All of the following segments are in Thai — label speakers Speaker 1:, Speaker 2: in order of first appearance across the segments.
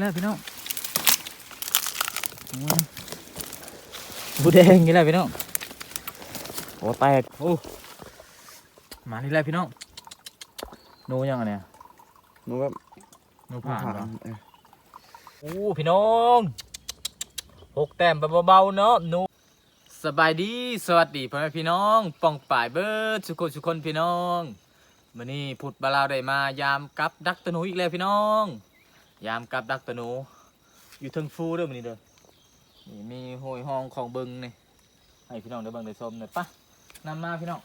Speaker 1: แล้วพี่น้องโอ้ยบูแดงนี่แหละพี่น้องโอ้แตกโอ้มานี่แหละพี่น้องโนยังไงเนี่ย
Speaker 2: หนูแบบ
Speaker 1: โนผ่าน
Speaker 2: ผ่า
Speaker 1: เหรอ
Speaker 2: นเออ
Speaker 1: โอ้พี่น้องหกแต้มเบาๆเนาะหนูสบายดีสวัสดีพ่อแม่พี่น้องป่องป่ายเบิร์ดสุคนสุคนพี่น้องมื่อนี้พุดบาลาวได้มายามกับดักตะหนูอีกแล้วพี่น้อง ยามกับดักตะหนู อยู่เทึงฟูเด้อมื่อนี้เด้อนี่มีโหยห้องของเบิงนี่ให้พี่น้องได้เบิงได้ชมหน่อยปะนำมาพี่น้อง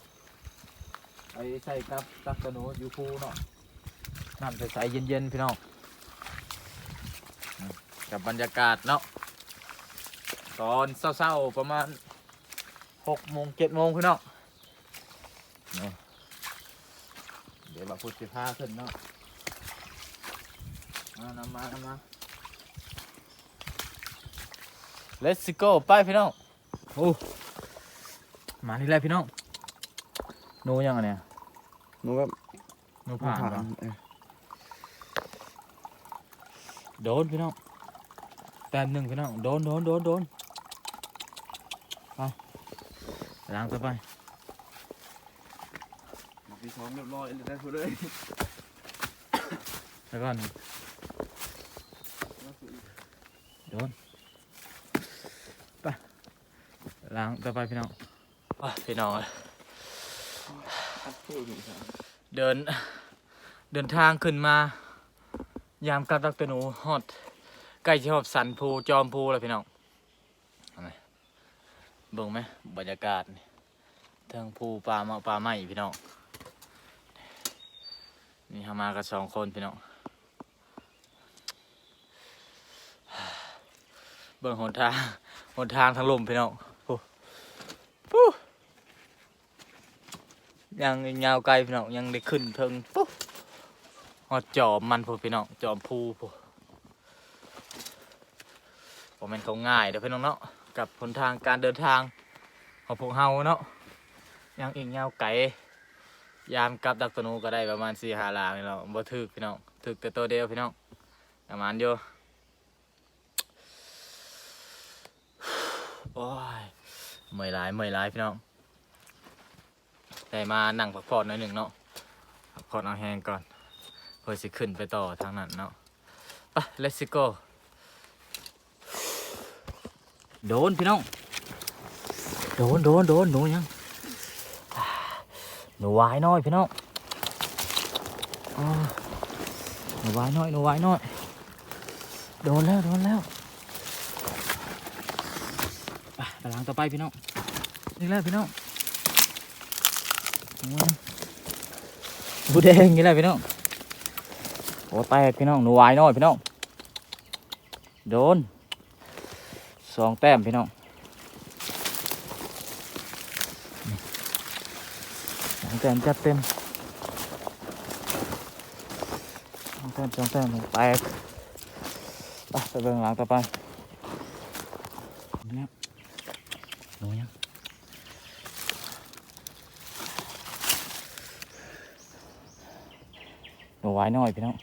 Speaker 1: ไปใส่กับดักตะหนูอยู่ฟูเนาะน้ำใสๆเย็นๆพี่น้องกับบรรยากาศเนาะตอนเศร้าๆประมาณหกโมงเจ็ดโมงพี่น้องเดี๋ยวเราพูดสิพาขึ้นเนาะ มานำมานำมา let's go ไปพี่น้องโอ้มาที่ไรพี่น้องโนยังไงเนี่ย
Speaker 2: หนูแบบ
Speaker 1: โนผ่าน
Speaker 2: ผ่า
Speaker 1: ปะ
Speaker 2: นเออ
Speaker 1: โดนพี่น้องแต้มหนึ่งพี่น้องโดนโดนโดนโดนไปล้างต่อไป
Speaker 2: พี่ช้อมเรียบร้อยเลยได้ทุเลย
Speaker 1: แล้วก่อนโดนไปล้างต่อไปพี่น้องไปพี่น้อง
Speaker 2: อัดพูดอยู่ครับ
Speaker 1: เดิน เดินทางขึ้นมา ยามกับดักตะหนูฮอดใกล้จะฮอดสันภูจอมภูแล้วพี่น้องเอาไหมเบิ่งไหมบรรยากาศนี่เทิงภูป่าเมาะป่าไม้พี่น้องนี่เฮามากันสองคนพี่น้อง บิ่งหนทางหนทางทางลมพี่น้องโอ้โหยังยาวไกลพี่น้องยังได้ขึ้นเทิงปุ๊บฮอดจอมมันพูพี่น้องจอมภูพูผมเป็นเขาง่ายเด้อพี่น้องเนาะกับหนทางการเดินทางของพวกเฮาเนาะยังอีกยาวไกลยามกลับดักตะนูก็ได้ประมาณสี่หาลางนี่เราะบ่ถึกพี่น้องถึกแต่ตัวเดียวพี่น้องประมาณอยู่ โอ้ยเมื่อยหลายเมื่อยหลายพี่น้องได้มานั่งพักผ่อนหน่อยหนึ่งเนาะพักผ่อนเอาแห้งก่อนเพื่อสิขึ้นไปต่อทางนั้นเนาะไป let's go โดนพี่น้อง โดนโดนโดนหนูยังหนูวายน้อยพี่น้องหนูวายน้อยหนูวายน้อย โดนแล้วโดนแล้ว ไปไปล้างต่อไปพี่น้องนี่แล้วพี่น้องบูแดงนี่แหละพี่น้องโอ้แตกพี่น้องหนูวายน้อยพี่น้องโดนสองแต้มพี่น้องสองแต้มจัดเต็มสองแต้มสองแต้มแตกไปไปเบิ่งหลังต่อไปเนี่ยหนูยัง ไว้หน่อยพี่น้อง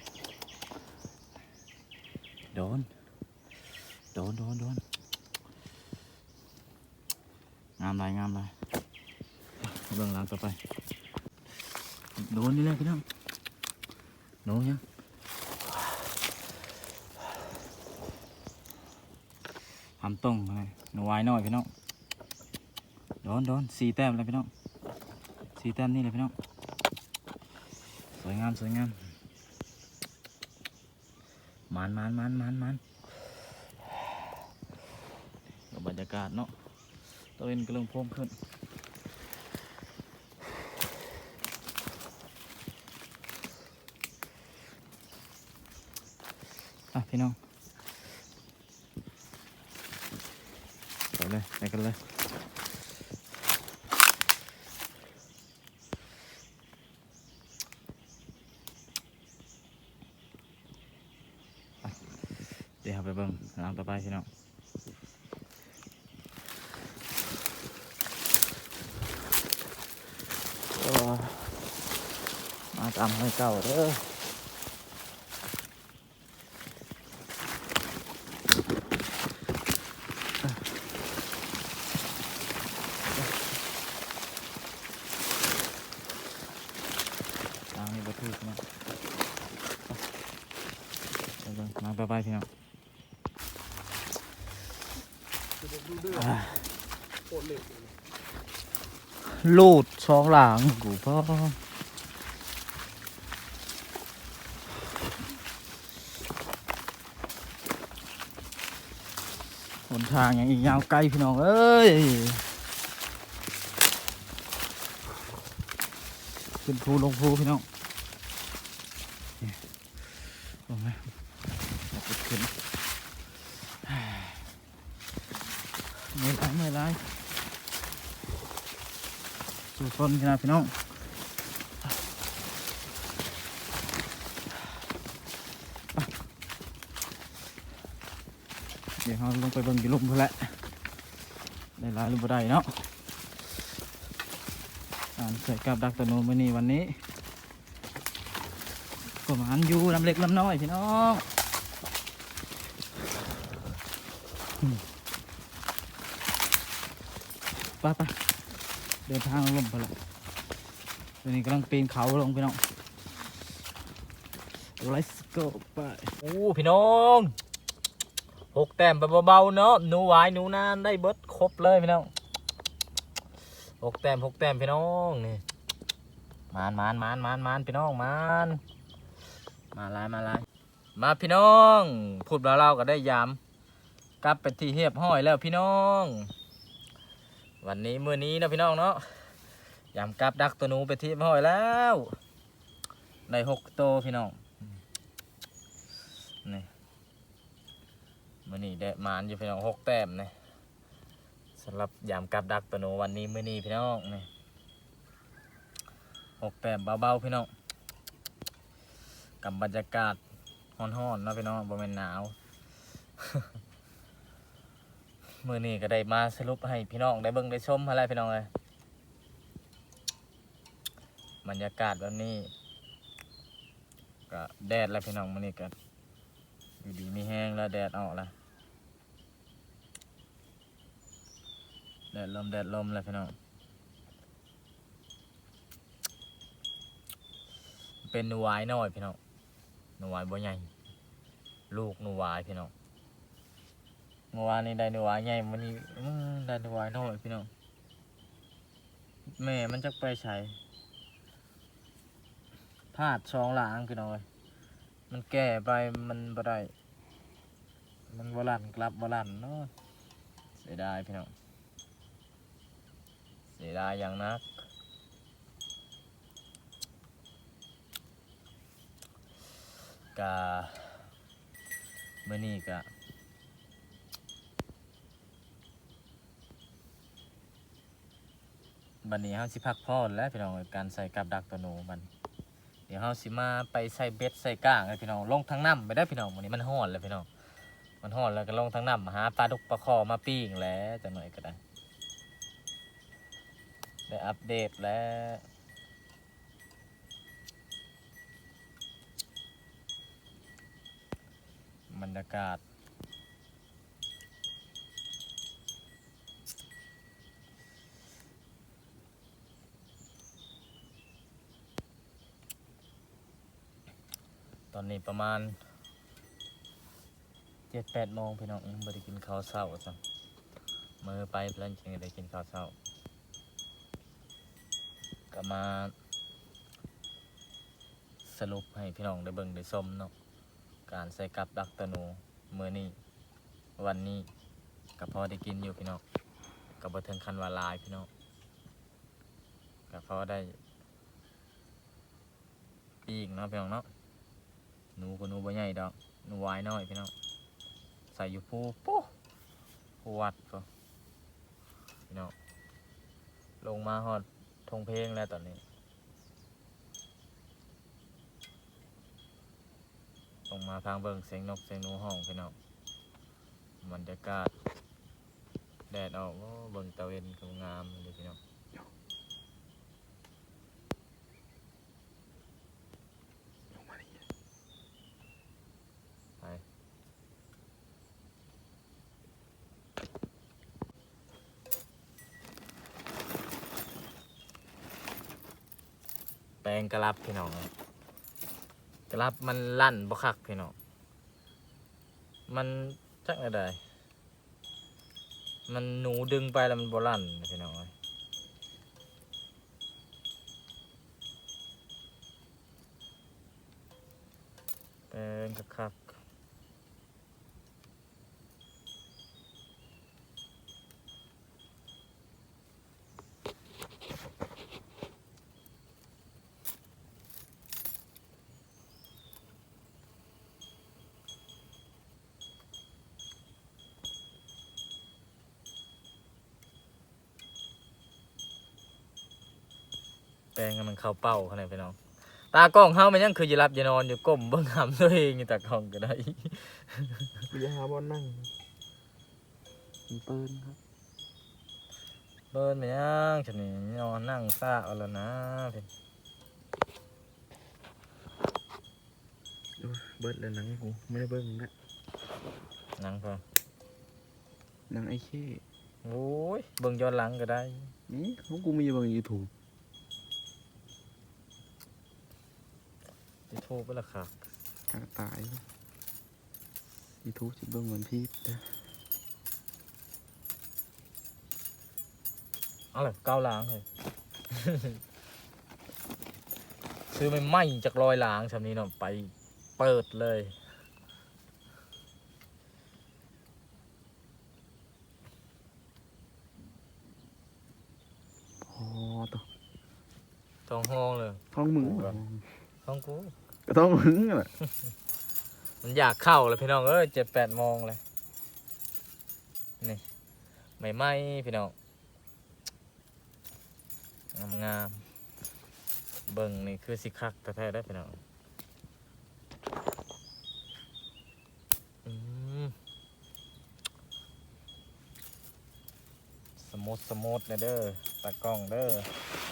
Speaker 1: โดน โดนโดนโดนงามเลยงามเลยเบื้องหลังต่อไป โดนนี่แหละพี่น้องโดนยังทำตรงเลยหนูวายน้อยพี่น้องโดนโดนสีแต้มเลยพี่น้องสีแต้มนี่เลยพี่น้องสวยงามสวยงาม มันมันมันมันมันบบรรยากาศเนาะตะเวนกำลังพมขึ้นอะพี่น้องไปเลยไปกันเลย เดี๋ยวไปเบิ้งหลังต่อไปพี่น้องมาตามให้เก่าเด้อทางนี้ป
Speaker 2: ระตูนะ
Speaker 1: มา
Speaker 2: ไปไปพี่น้อง ลู
Speaker 1: ดสองหลังกูพ่อหนทางอย่างอีกยาวไกลพี่น้อง เอ้ย ขึ้นภูลงภูพี่น้องนี่ลงไหมขึ้นขึ้นเมื่อยไรเมื่อยไร สู่คนพี่น้องพี่น้องเดี๋ยวเราลงไปเบิ่งอยู่ลุมเพื่อละได้หลายหรือบ่ได้เนาะอ่านใส่กับดักตะโนมือนี้วันนี้ก็มาหันอยู่ลำเล็กลำน้อยพี่น้องไปไป เดินทางลงไปละตอนนี้กำลังปีนเขาลงพี่น้อง let's go ไปโอ้พี่น้องหกแต้มไปเบาๆเนาะหนูหวายหนูนานได้เบิดครบเลยพี่น้องหกแต้มหกแต้มพี่น้องนี่มานมานมานมานมานพี่น้องมานมาลายมาลายมาพี่น้อง พูดเราเล่าก็ได้ยามกลับไปที่เฮียบห้อยแล้วพี่น้อง วันนี้มื้อนี้นะพี่น้องเนาะยำกับดักตัวนูไปที่ห้อยแล้วได้หกตัวพี่น้องนี่มื้อนี้ได้มานอยู่พี่น้องหกแต้มนี่สำหรับยำกับดักตัวนูวันนี้มื้อนี้พี่น้องนี่หกแต้มเบาๆพี่น้องกับบรรยากาศฮ้อนๆนะพี่น้องบ่แม่นหนาว มือนี้ก็ได้มาสรุปให้พี่น้องได้เบิ่งได้ชมอะไรพี่น้องเลยบรรยากาศแบบนี้ ก็แดดแล้วพี่น้องมือนี้ก็อยู่ดีมีแห้งแล้วแดดออกแล้วแดดลมแดดลมแล้วพี่น้องเป็นหนูวายน้อยพี่น้องหนูวายบ่ใหญ่ลูกหนูวายพี่น้อง เมื่อวานนี้ได้หนูวายใหญ่วันนี้ได้หนูวายน้อยพี่น้องแม่มันจะไปใช้พลาดช่องหลางพี่น้องเอ้ยมันแก่ไปมันบ่ได้มันบลันกลับบลันเนาะเสียดายพี่น้องเสียดายอย่างนักกะเมื่อนี้กะ บันนี้เฮาสิพักพอนแล้วพี่น้องการใส่กับดักตัวหนูมันเดี๋ยวเฮาสิมาไปใส่เบ็ดใส่ก้างเลยพี่น้องลงทางน้ำไปได้พี่น้องวันนี้มันฮ้อนแล้วพี่น้องมันฮ้อนแล้วก็ลงทางน้ำหาปลาดุกปลาคอมาปิ้งแล้วจังหน่อยก็ได้ได้อัปเดตแล้วบรรยากาศ ตอนนี้ประมาณเจ็ดแปดโมงพี่น้องยังไม่ได้กินข้าวเช้าจังมือไปเพื่อนจึงได้กินข้าวเช้าก็มาสรุปให้พี่น้องได้เบิ่งได้ชมเนาะการใส่กับดักตะหนูมือนี้วันนี้ก็พอได้กินอยู่พี่น้องก็บ่ถึงคันวาลายพี่น้องก็พอได้ปีกเนาะพี่น้องเนาะ หนูก็หนูบ่ใหญ่ดอกหนูวายน้อยพี่น้องใส่อยู่ภูปุ๊ภูวัดก็พี่น้องลงมาฮอดทงเพลงแล้วตอนนี้ ลงมาทางเบิ่งเสียงนกเสียงหนูห้องพี่น้องบรรยากาศแดดออกเบิ่งตะเวนก็งามเลยพี่น้อง
Speaker 2: ลงมาดิ
Speaker 1: ไปแปล งกระลับพี่น้องกระลับมันลั่นบ่คักพี่น้องมันจักอะไรมันหนูดึงไปแล้วมันบลั่นพี่น้องเอ้ยเป็นคัก งให้มันเข้าเป้าขนาดพี่น้อง ตากล้องเฮามันยังคือจะรับจะนอนอยู่ก้มเบิ่งหำตัวเองอยู่ตากล้องก็ได้
Speaker 2: มีหาบอลนั่งมันเปิ้นครับ
Speaker 1: เบิ่นไปยังฉันนี่นอนนั่งซ่าเอาแล้วนะพี่
Speaker 2: โอ้ยเบิดเลยหนังกูไม่ได้เบิ้งนะ
Speaker 1: นั่งพอ
Speaker 2: หนังไอ้เข้
Speaker 1: โอ้ยเบิ่งย้อนหลังก็ได้
Speaker 2: นี่ของกูมีเบิ้งยูทูบ
Speaker 1: จะโทรไปละครับ
Speaker 2: กาตายยูทูบจะเบิ้งวันพีชนะ
Speaker 1: เอาเลยเก้าล้างเลยซื้อไม่ไหมจากรอยล้างชำนี้เนาะไปเปิดเลย
Speaker 2: พอตัว
Speaker 1: ท้องห้องเลย
Speaker 2: ท้องมึง
Speaker 1: โอ้ครับ ท้องกู
Speaker 2: ก็ท้องมึงนั่นแหละ
Speaker 1: มันอยากเข้าเลยพี่น้องเอ้ยเจ็ดแปดโมงเลย นี่ไม่ไหมพี่น้อง งามงามๆเบิ่งนี่คือสิคักแท้ๆได้อพี่น้องอืมสมุดสมุดนะเด้อตากล้องเด้ออื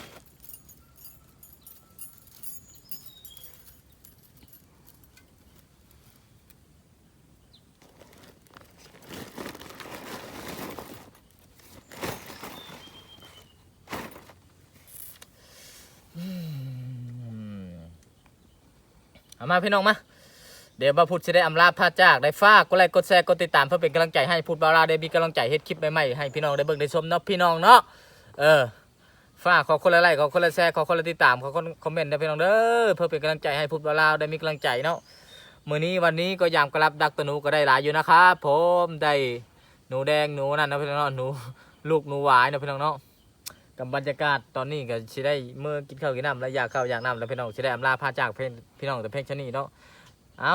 Speaker 1: มาพี่น้องมาเดี๋ยวบาพุทธจะได้อำลาพาจากได้ฝากกดไลค์กดแชร์กดติดตามเพื่อเป็นกำลังใจให้พุทธบาราได้มีกำลังใจเฮ็ดคลิปใหม่ๆให้พี่น้องได้เบิ่งได้ชมเนาะพี่น้องเนาะเออฝากขอคนละไลค์ขอคนละแชร์ขอคนละติดตามขอคนคอมเมนต์ได้พี่น้องเด้อเพื่อเป็นกำลังใจให้พุทธบาราได้มีกำลังใจเนาะมื้อนี้วันนี้ก็ยามกรับดักตะนูก็ได้หลายอยู่นะครับผมได้หนูแดงหนูนั่นนะพี่น้องเนาะหนูลูกหนูหวายนะพี่น้องเนาะ กับบรรยากาศตอนนี้ก็สิได้เมื่อกินข้าวกินน้ำแล้วอยากข้าวอยากน้ำแล้วพี่น้องสิได้อำลาพาจากเพื่อนพี่น้องแต่เพียงแค่นี้เนาะเอา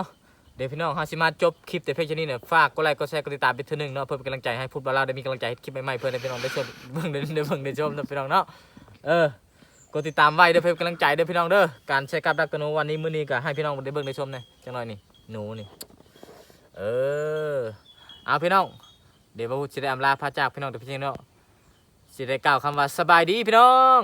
Speaker 1: เดี๋ยวพี่น้องฮาสิมาจบคลิปแต่เพียงแค่นี้เนี่ยฝากกดไลค์กดแชร์กดติดตามไปท่านึงเนาะเพื่อเป็นกำลังใจให้พูดบาลาได้มีกำลังใจให้คลิปใหม่ๆเพื่อให้พี่น้องได้ชมเบิ่งได้ได้เบิ่งได้ชมนะพี่น้องเนาะเออกดติดตามไว้เด้อเพื่อเป็นกำลังใจเด้อพี่น้องเด้อการใช้กับดักกระหนูวันนี้มื้อนี้ก็ให้พี่น้องได้เบิ่งได้ชมเนี่ยจังหน่อยนี่หนูนี่เออเอาพี่น้องเดี๋ยวพระพุทธสิได้อำลาพระจากพี่น้องแต่พียงเนาะ สิได้กล่าวคำว่าสบายดีพี่น้อง